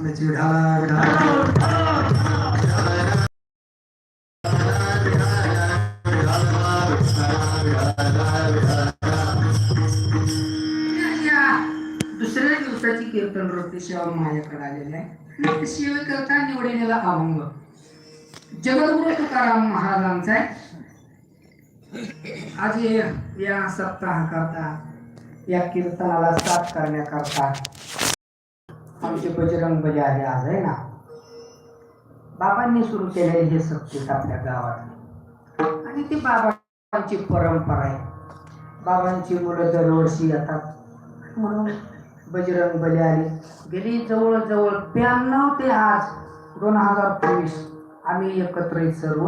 आपल्याची विढाला विढाला या दुसऱ्या दिवसाची कीर्तन वृत्ती सेवा माझ्याकडे आलेली आहे. सेवे करता निवडलेला अभंग. जगद्गुरु तुकाराम महाराजांचा आहे. आज हे- या सप्ताह करता या कीर्तनाला साथ करण्याकरता आमचे बजरंग बजारे आज आहे ना? बाबांनी सुरू केले हे सप्तीत आपल्या गावात आणि ती बाबांची परंपरा आहे. बाबांची मुलं दरवर्षी येतात. म्हणून बजरंग बली गेली जवळजवळ ब्याण्णव ते आज दोन हजार चोवीस. आम्ही एकत्र आहेत सर्व.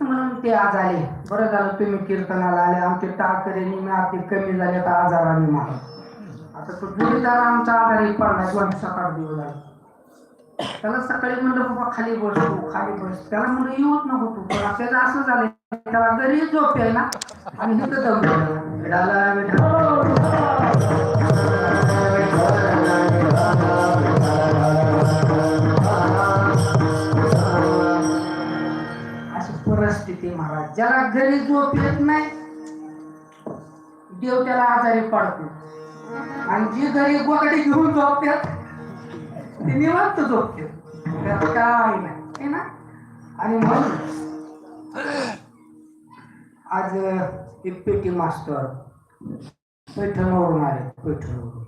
म्हणून ते आज आले. बरं झालं तुम्ही कीर्तनाला आले. आमचे टाळकरी मी आपले कमी झाले तर आजाराने मला आता तो जोडीदार आमचा आजारी पडला सकाळ दिवस त्याला सकाळी म्हणलं बाबा खाली बसतो खाली बस. त्याला म्हणलं येऊच नको तू पण आपल्याला असं झालं त्याला घरी झोप आहे ना आणि इथं दम अशी परिस्थिती महाराज. ज्याला घरी झोप येत नाही देव त्याला आजारी पडतो. आणि जी घरी गोगडी घेऊन झोपतात ती निवांत झोपते त्यात काय नाही ना? आणि म्हणून आज एक पेटी मास्टर पैठणवरून आले पैठणवरून.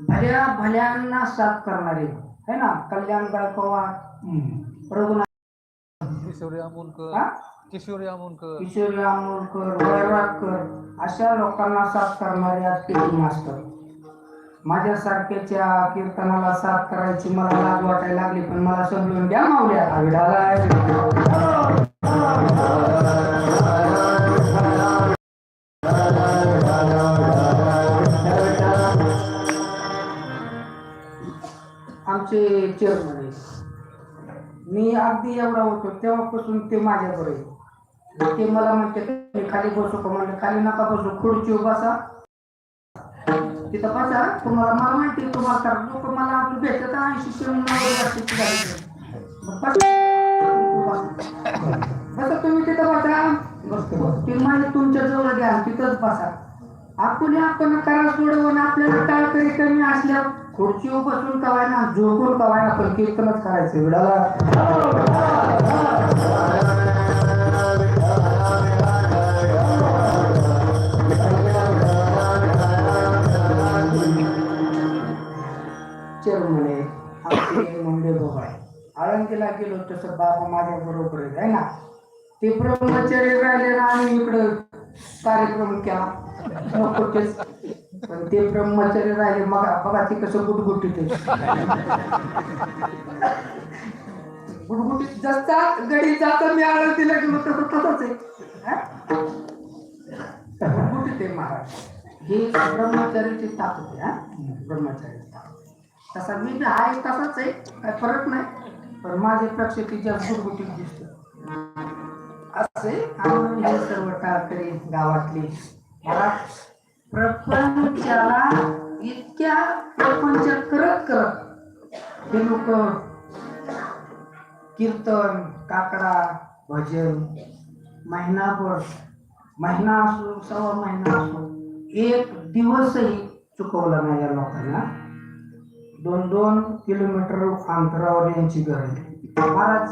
भल्या भल्यांना साथ करणारे है ना? कल्याण गायकवाड रघुनाथ किशोरी आमोणकर हा? किशोरी आमोणकर. किशोरी आमोलकर वैरागकर अशा लोकांना साथ करणारे आज पेटी मास्टर माझ्यासारख्याच्या कीर्तनाला साथ करायची मला लाज वाटायला लागली पण मला समजून द्या मावल्या विडाला होतो ते माझ्याकडे ते मला म्हणते खाली बसू का? म्हणलं खाली नका बसू खुर्ची बसा. तिथं बसा तुम्हाला मला माहिती तुम्हाला तर लोक मला आपलं भेटत ऐंशी बसा. तुम्ही तिथं बसा. बसतो ते माहिती तुमच्या जवळ घ्या तिथंच बसा. आपण आपण करा सोडवून आपल्याला काय तरी कमी असल्या खुर्ची बसून कवाय ना झोपून कवायना पण कीर्तनच करायचं विडाला गेलो तसं बाबा माझ्या बरोबर आहे ना? ते ब्रह्मचर्य राहिले ना आम्ही इकडं कार्यक्रम केला पण ते ब्रह्मचर्य राहिले मग बघा ते कसं गुटगुटीत गुटगुटीत जसा गडी जाता मी आळंदीला गेलो तसं तसंच आहे. गुटगुटीत आहे महाराज. हे ब्रह्मचर्याची ताकद आहे हा? ब्रह्मचर्याची ताकद. तसा मी आहे तसाच आहे काय फरक नाही. पण माझ्यापेक्षा ती तिच्या गुटगुटीत दिसत असे आम्ही हे सर्व टाळकरी गावातले. मला प्रपंचाला इतक्या प्रपंच करत करत हे लोक कीर्तन काकडा भजन महिनाभर महिना असो सव्वा महिना असो एक दिवसही चुकवला नाही या लोकांना. दोन दोन किलोमीटर अंतरावर यांची घर आहे. महाराज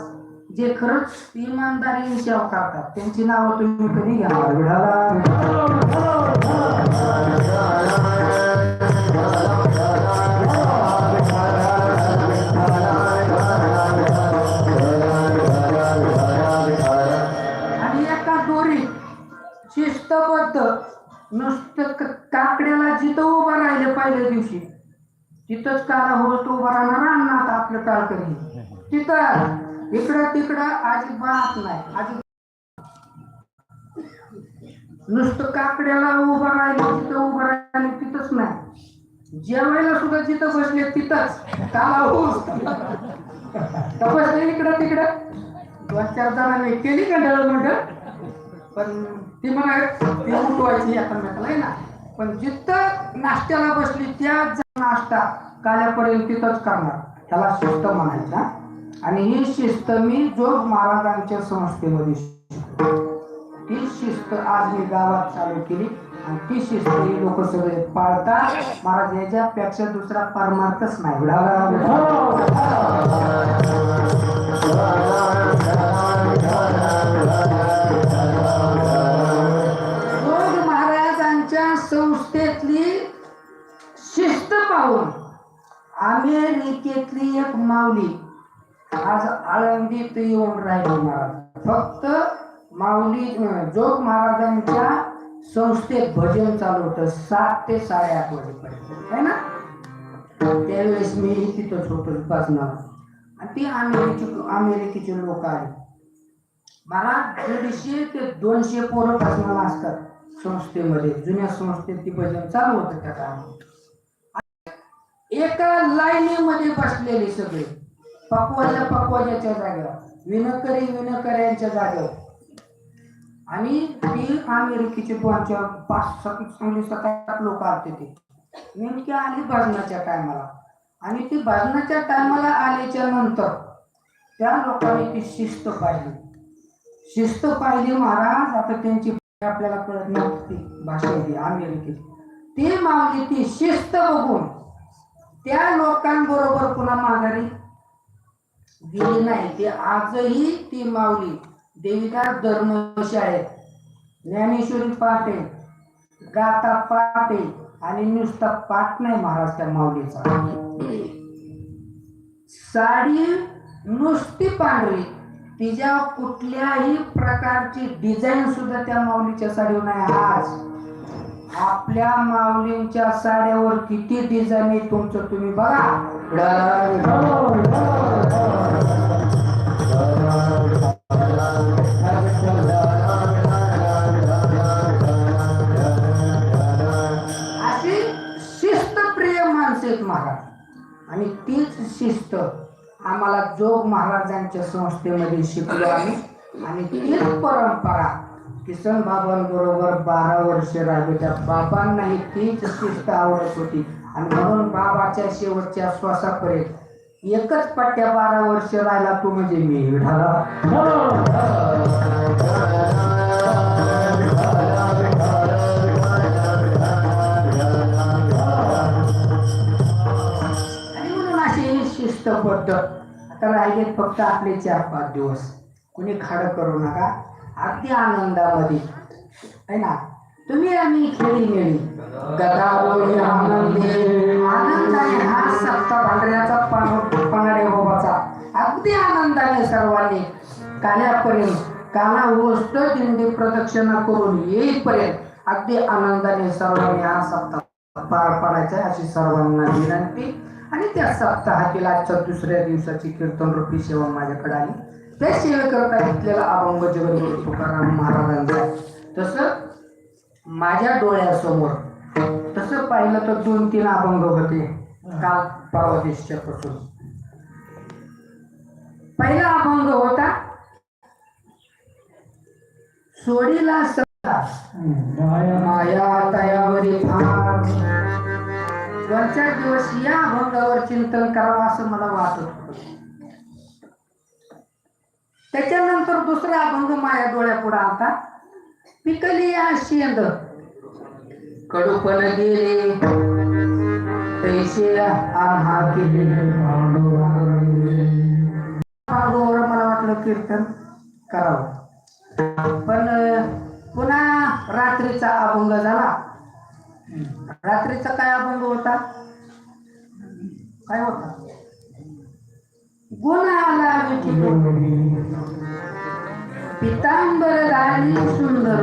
जे खरंच इमानदारी सेवा करतात त्यांची नावं तुम्ही कधी घ्या? शिस्तबद्ध नुसतं काकड्याला जिथं उभं राहिले पहिल्या दिवशी. तिथंच काला होत उभा राहणार अन्नात आपलं कालकरी तिथं इकडं तिकडं अजिबात नाही अजिबात नुसतं काकड्याला उभं राहिलं तिथं उभं राहिलं तिथंच नाही. जेवायला सुद्धा जिथं बसले तिथंच काला हो तपासले इकडं तिकडं. दोन चार जणांनी केली का डळ म्हणत पण ती म्हणायची आता म्हटलंय ना? पण जिथं नाश्त्याला बसली त्याच नाश्ता काल्यापर्यंत तिथंच करणार. त्याला शिस्त म्हणायचा आणि ही शिस्त मी जोग महाराजांच्या संस्थेमध्ये ही ती शिस्त आज मी गावात चालू केली आणि ती शिस्त ही लोक सगळे पाळतात. महाराज याच्यापेक्षा दुसरा परमार्थच नाही. हो. अमेरिकेतली एक माऊली. आज आळंदीत येऊन राहिली महाराज. फक्त माऊली जोग महाराजांच्या संस्थेत भजन चालू होतं. सात ते साडेआठ वाजेपर्यंत. है ना? त्यावेळेस मी तिथंच होतो बसणार आणि ती अमेरिकेची अमेरिकेचे लोक आले मला दीडशे ते दोनशे पोरं भजनाला असतात संस्थेमध्ये. जुन्या संस्थेत ती भजन चालू होतं त्या काळात. एका लाईनीमध्ये बसलेले सगळे. पकवाजा पकवाजाच्या जागेवर. विनकरी विनकऱ्यांच्या जागेवर. आणि ती अमेरिकेचे पाच चांगली सात आठ लोक आले ते. नेमके आली भजनाच्या टायमाला. आणि ती भजनाच्या टायमाला आल्याच्यानंतर त्या लोकांनी ती शिस्त पाहिली. शिस्त पाहिली महाराज आता त्यांची आपल्याला कळत नव्हती भाषा होती अमेरिकेत ते मागली ती शिस्त बघून त्या लोकांबरोबर पुन्हा माघारी गेली नाही. ते आजही ती माऊली देविदास धर्मशाळेत ज्ञानेश्वरी पाटे गाता पाटे आणि नुसता पाठ नाही महाराज त्या माऊलीचा. साडी नुसती पांढरी. तिच्या कुठल्याही प्रकारची डिझाईन सुद्धा त्या माऊलीच्या साडीवर नाही. आज आपल्या माऊलींच्या साड्यावर किती डिझाईन आहे तुमचं तुम्ही बघा. अशी शिस्तप्रिय माणसं आहेत महाराज. आणि तीच शिस्त आम्हाला जोग महाराजांच्या संस्थेमध्ये शिकलो आम्ही आणि तीच परंपरा किसन बाबांबरोबर बारा वर्ष राहिलो. त्या बाबांनाही तीच शिस्त आवडत होती. आणि म्हणून बाबाच्या शेवटच्या श्वासापर्यंत एकच पट्ट्या बारा वर्ष राहिला तो म्हणजे मी. आणि म्हणून अशी शिस्तबद्ध आता राहिलेत फक्त आपले चार पाच दिवस. कुणी खाडं करू नका. अगदी आनंदामध्ये. आहे ना? तुम्ही आम्ही खेळी मिळी बोली आनंदी. आनंदाने हा सप्ता भांडऱ्याचा पणारे बाबाचा अगदी आनंदाने सर्वांनी. काल्यापर्यंत काना गोष्ट दिंडी प्रदक्षिणा करून येईपर्यंत अगदी आनंदाने सर्वांनी हा सप्ताह पार पाडायचा आहे अशी सर्वांना विनंती. आणि त्या सप्ताहातील आजच्या दुसऱ्या दिवसाची कीर्तन रूपी सेवा माझ्याकडे आली. त्या सेवेकरता घेतलेला अभंग जगद्गुरु तुकाराम महाराजांचा. तसं माझ्या डोळ्यासमोर तसं पाहिलं तर दोन तीन अभंग होते काल परवा दिवशीच्या पासून. पहिला अभंग होता सोडीला सत्ता. माया तयावरी फार. दोन चार दिवस या अभंगावर चिंतन करावं असं मला वाटत होतं. त्याच्यानंतर दुसरा अभंग माझ्या डोळ्यापुढे आता पिकली या शेंद. कडूपण गेले. पैसे आम्हा केले. मला वाटलं कीर्तन करावं. पण पुन्हा रात्रीचा अभंग झाला. रात्रीचा काय अभंग होता? काय होता? गुण आला पितांबर राणी सुंदर.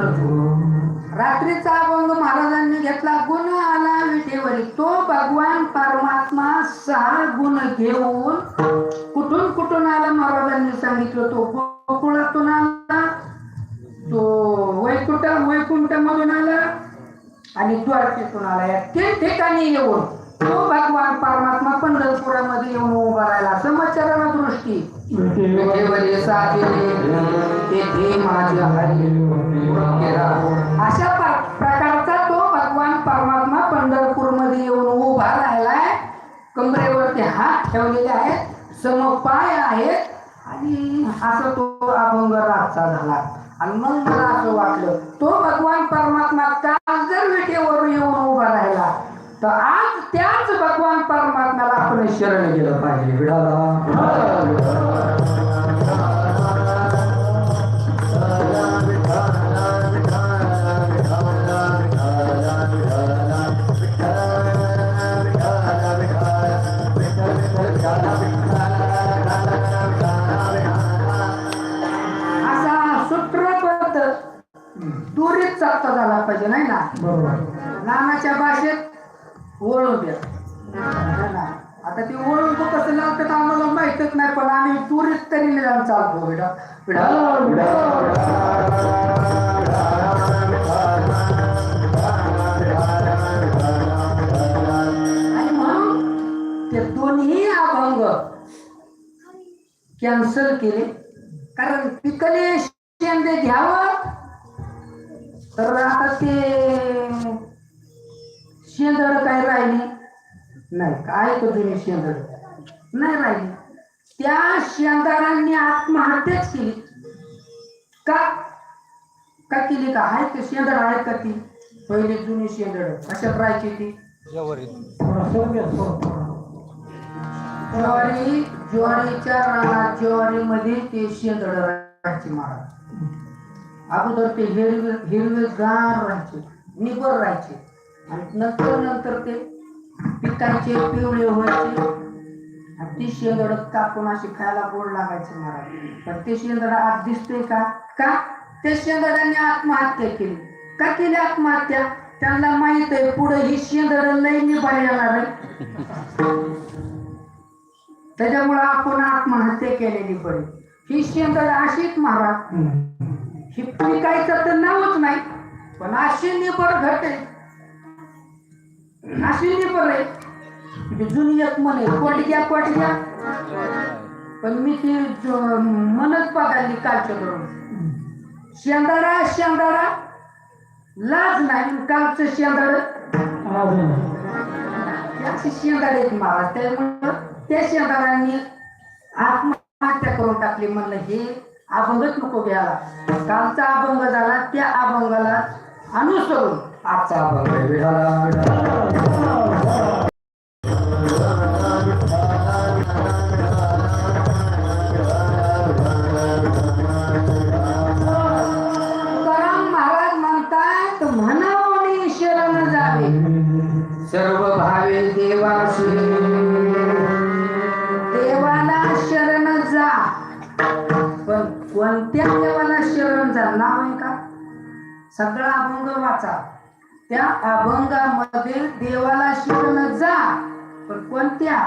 रात्रीचा अभंग महाराजांनी घेतला गुण आला विटेवरी तो भगवान परमात्मा सहा गुण घेऊन कुठून कुठून आला महाराजांनी सांगितलं तो गोकुळातून आला तो वैकुंठ वैकुंठ मधून आला आणि द्वारकेतून आला. या तीन ठिकाणी येऊन तो भगवान परमात्मा पंढरपुरामध्ये येऊन उभा राहिला. समचरण दृष्टी तेथे माझे हरी केला. अशा प्र- प्रकारचा तो भगवान परमात्मा पंढरपूरमध्ये येऊन उभा राहिलाय. कमरेवरती हात ठेवलेले आहेत समपाय आहेत. आणि असं तो अभंग रातचा झाला. आणि मग मला असं वाटलं तो भगवान परमात्मा काल जर विटेवर येऊन उभा राहिला तर आज त्याच भगवान परमात्म्याला आपण शरण गेलं पाहिजे. विडाला दुरीत चालता झाला पाहिजे नाही ना? नानाच्या भाषेत वळू द्या. ना? आता ते वळून तो कसं लावतात आम्हाला माहितच नाही पण आम्ही पुरेच तरी निदान चालतो विडा आणि म्हणून ते दोन्ही अभंग कॅन्सल केले. कारण पिकले शेंदे घ्यावं तर आता ते शेंदड काय राहिली? नाही काय तो जुनी शेंदड नाही राहिली. त्या शेंदाडांनी आत्महत्याच केली. का? का केली का? आहे ते शेंदड आहेत का ती? पहिली जुनी शेंदड कशात राहायची ती? ज्वारी. ज्वारी ज्वारीच्या रानात ज्वारीमध्ये ते शेंदड राहायचे महाराज. अगोदर ते हिरवे हिरवे गार राहायचे निबर राहायचे. आणि नंतर नंतर ते पिकांचे पिवळे व्हायचे. आणि ती शेंदड कापून अशी खायला गोड लागायचे मला. पण ते शेंदड आज दिसते का? का? त्या शेंदडांनी आत्महत्या केली. का केली आत्महत्या? त्यांना माहीत आहे पुढे ही शेंदड लई निभाय येणार आहे. त्याच्यामुळे आपण आत्महत्या केलेली बरी. ही शेंदड अशीच महाराज. ही पिकायचं तर नावच नाही पण अशी निबड घटेल. अश्विनी अशी आहे म्हणजे जुनी एक म्हणे कोटक्या घ्या पण मी ती ज- मनच बघाली कालच्या करून शेंदारा शेंदारा. लाज नाही कालचं शेंदार. अशी शेंदाड आहेत त्यामुळं त्या शेंदारांनी आत्महत्या करून टाकली. म्हणलं हे अभंगच नको घ्यायला कालचा अभंग झाला त्या अभंगाला अनुसरून आजचा अभंग आहे. विठाला, विठाला. शरण जावे सर्व भावे देवाशी देवाला शरण जा पण कोणत्या देवाला शरण जा नाव आहे का सगळा अभंग वाचा त्या अभंगामध्ये देवाला शरण जा पण कोणत्या?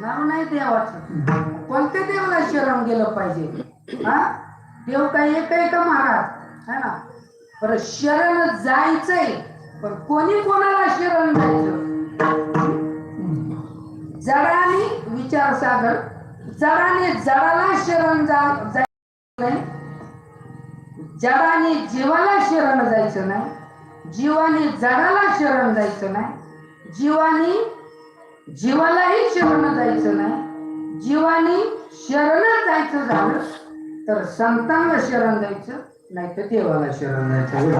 नाव नाही देवाचं. कोणत्या देवाला शरण गेलं पाहिजे? हा? देव काय एक आहे का महाराज? है ना? पर शरण जायचंय पण कोणी कोणाला शरण जायचं जराने विचारसागर जराने जराला शरण जा जायचं नाही जडाने जीवाला शरण जायचं नाही जीवाने जडाला शरण जायचं नाही जीवाने जीवालाही शरण जायचं नाही जीवाने शरण जायचं झालं तर संतांना शरण जायचं नाही तर देवाला शरण जायचं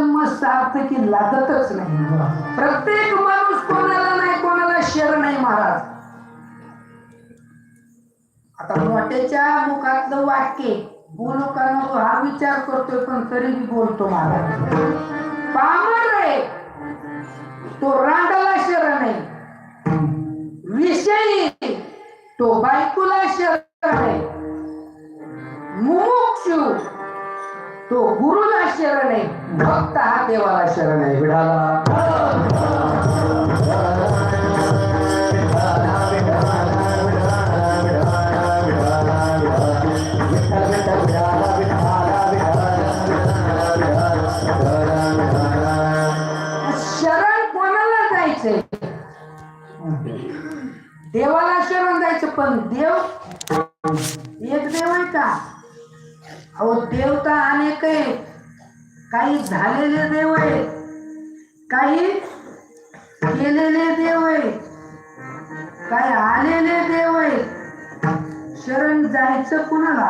जन्म सार्थकी लागतच नाही प्रत्येक माणूस कोणाला नाही कोणाला शेर नाही महाराज. आता मोठ्याच्या मुखातलं वाक्य बोलू का नको हा विचार करतोय पण तरी मी बोलतो महाराज. पामर आहे. तो रांडाला शर नाही विषयी तो बायकोला शर नाही मुमुक्षू तो गुरुला शरण आहे. भक्त हा देवाला शरण आहे. विढाला देवाला शरण जायचं पण देव एक देव आहे का? अहो देव तर अनेक आहे काही झालेले देव आहे काही गेलेले देव आहे काही आलेले देव आहे शरण जायचं कुणाला?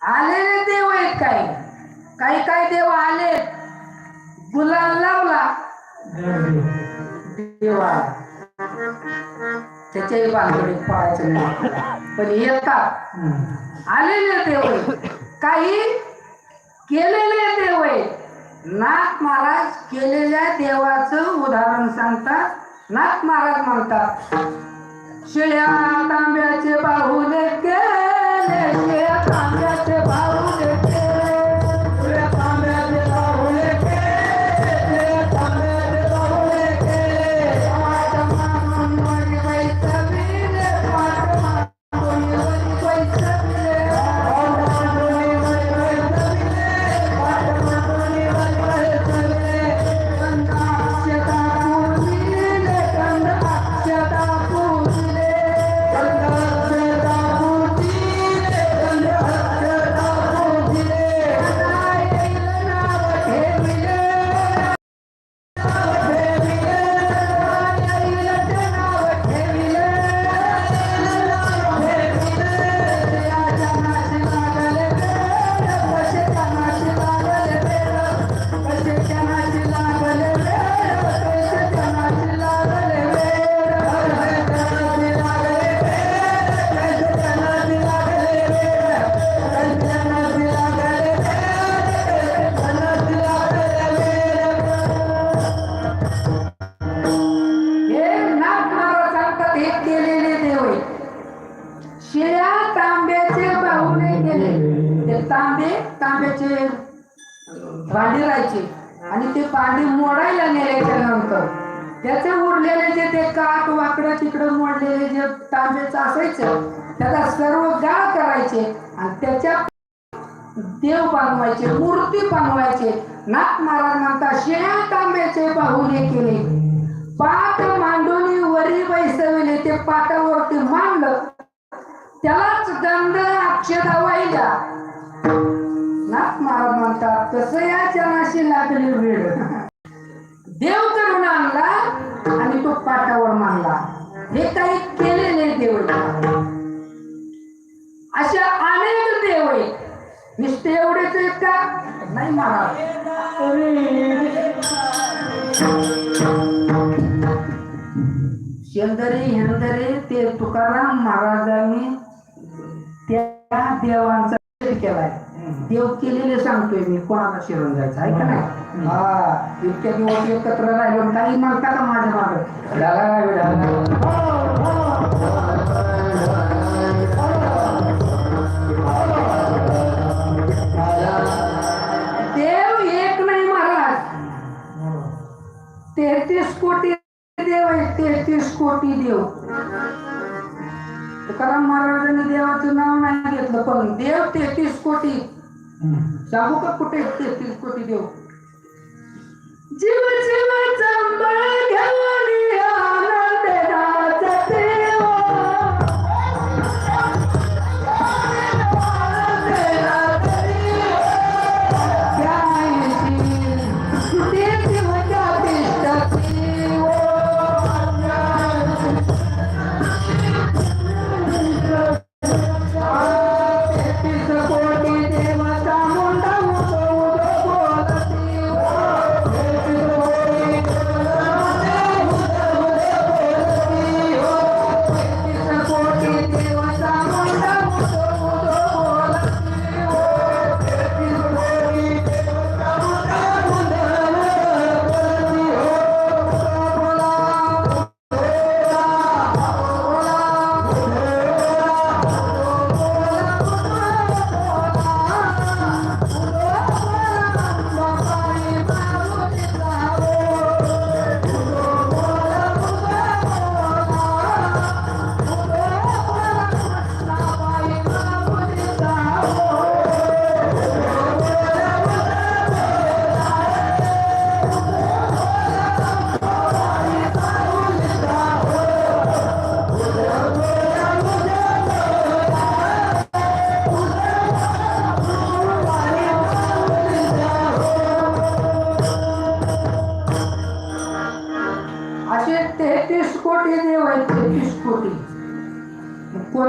आलेले देव आहेत काय काही काही देव आले. गुलाल लावला. देवा. त्याच्याही बांधकडे पळायचं नाही. पण येतात. आलेले ते वय काही केलेले ते वय नाथ महाराज केलेल्या देवाचं उदाहरण सांगतात. नाथ महाराज म्हणतात शिळ्या तांब्याचे बाहुले केले काक तिकडं मोडलेले जे तांब्याचं असायचं त्याला सर्व गाळ करायचे आणि त्याच्या देव बनवायचे मूर्ती बनवायचे नाथ महाराज म्हणता शेळ्या तांब्याचे बाहुले केले. पाट मांडोनी वरी बैसविले ते पाटावरती मांडलं. त्यालाच गंध अक्षदा वाहिल्या. नाथ महाराज म्हणतात कसं या जनाशी लागली वेळ? देव करून आणला आणि तो पाटावर मानला. हे काही केलेले देव. अशा अनेक देव आहेत. नुसते एवढेच आहेत का? नाही महाराज शेंदरे हेंदरे ते तुकाराम महाराजांनी त्या देवांचा केलाय. देव केलेले सांगतोय मी कोणाला शिरून जायचं आहे का नाही? हा इतक्या दिवस एकत्र राहिलो काही म्हणता का माझ्या माग? देव एक नाही महाराज. तेहतीस कोटी देव आहे तेहतीस कोटी देव. तुकाराम महाराजांनी देवाचं नाव नाही घेतलं पण देव तेहतीस कोटी. सांगू का कुठे तेहतीस कोटी देव? जीव जीव चंबळ घेऊन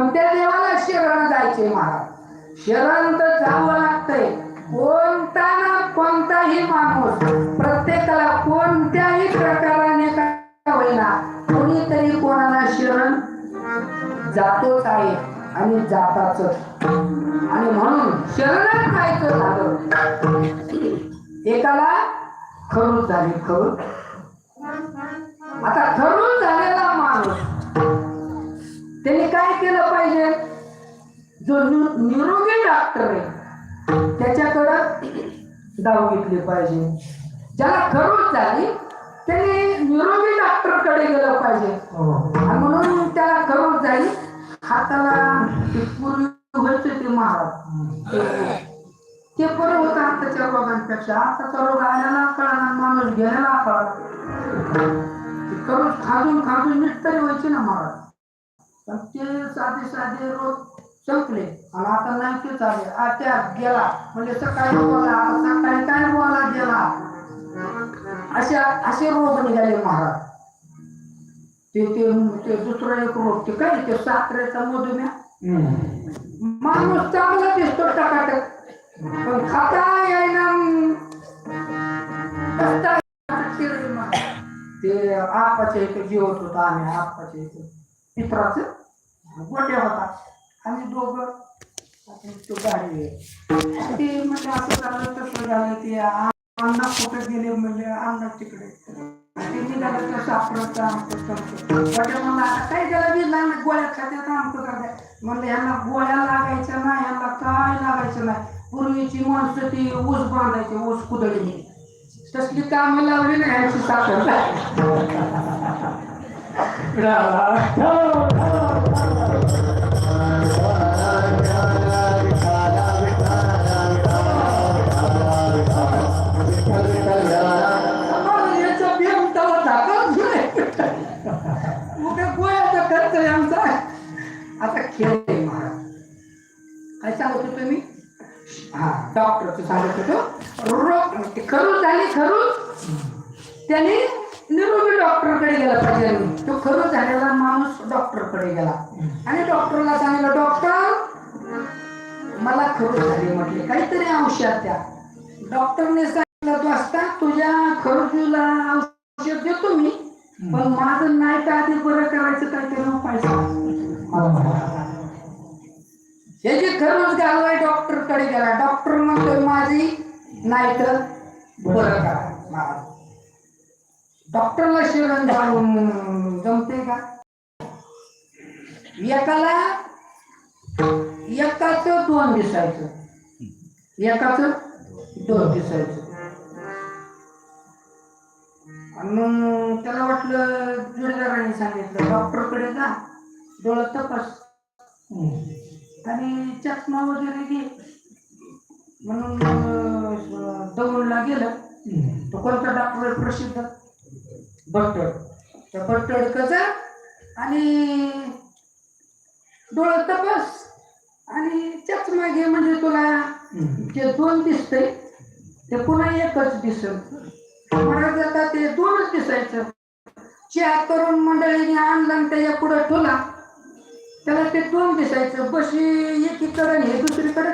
कोणत्या देवाला शरण जायचे महाराज? शरण तर जावं लागतंय. कोणता ना कोणताही माणूस प्रत्येकाला कोणत्याही प्रकाराने का होईना कोणीतरी कोणाला शरण जातोच आहे आणि जाताच आणि म्हणून शरण जायचं झालं. एकाला खरूच झाली खरू आता खरूच झालेला माणूस त्याने काय केलं पाहिजे? जो निरोगी डॉक्टर आहे त्याच्याकडं धाव घेतली पाहिजे. ज्याला खरूच झाली त्याने निरोगी डॉक्टरकडे गेलं पाहिजे. हो. आणि म्हणून त्याला खरूच झाली हाताला ते पूर्वी व्हायचं ते महाराज ते- बरं होतं आताच्या रोगांपेक्षा. आताचा रोग आल्याला कळला माणूस गेलेला कळला. खाजून खाजून नीट तरी व्हायचे ना महाराज पण ते साधे साधे रोज संपले. आणि आता नाही ते चालले आता गेला. म्हणजे सकाळी बोला सकाळी काय बोला गेला? अशा असे रोग निघाले महाराज. ते ते ते दुसरं एक रोग ते काय ते साखरेचा मधुमेह? माणूस चांगला दिसतो टकाटक. पण खाता येईना. ते आपाच्या इथे जीवत होता आम्ही आपाच्या इथे. मित्राच गोट्या होता. आम्ही दोघं आपण तो गाडी ते म्हणजे असं झालं तसं झालं ते अण्णा कुठे गेले म्हणजे अण्णा तिकडे. ते निघालं तर आमचं गोट्या म्हणलं आता काय त्याला गोळ्या खात्यात आमचं करतात म्हणलं यांना गोळ्या लागायच्या नाही ह्यांना काय लागायचं नाही. पूर्वीची माणसं ती ऊस बांधायची ऊस कुदळी तसली कामं लावली नाही ह्यांची साखर आता खेळ आहे महाराज काय सांगत होतो तुम्ही हा डॉक्टरचं सांगत होतो रोग ते झाली त्याने निरोगी डॉक्टरकडे गेला पाहिजे तो खरं झालेला माणूस डॉक्टरकडे गेला. आणि डॉक्टरला सांगितलं डॉक्टर मला खरं झाले म्हटले. काहीतरी औषध द्या. डॉक्टरने सांगितलं तू असता तुझ्या खरजूला औषध देतो मी. पण माझं नाही का आधी बरं करायचं काहीतरी उपाय पाहिजे हे जे खरंच घालवाय डॉक्टरकडे गेला. डॉक्टर म्हणतोय माझी नाही तर बरं करा मला. डॉक्टरला शिरण घालून जमते का? एकाला एकाच दोन दिसायचं. एकाच दोन दिसायचं. आणि मग त्याला वाटलं जोडीदारांनी सांगितलं डॉक्टरकडे जा डोळा तपास. आणि चष्मा वगैरे घे. म्हणून दौडला गेलं. तो कोणता डॉक्टर प्रसिद्ध? बट्टड तर बट्टड कसा आणि डोळा तपास. आणि चष्मा घे म्हणजे तुला जे दोन दिसतंय ते पुन्हा एकच दिसत महाराज आता ते दोनच दिसायचं. चहा तरुण मंडळीने आणला आणि त्याच्या पुढे ठेवला त्याला ते दोन दिसायचं. बशी एकीकडे हे दुसरीकडे.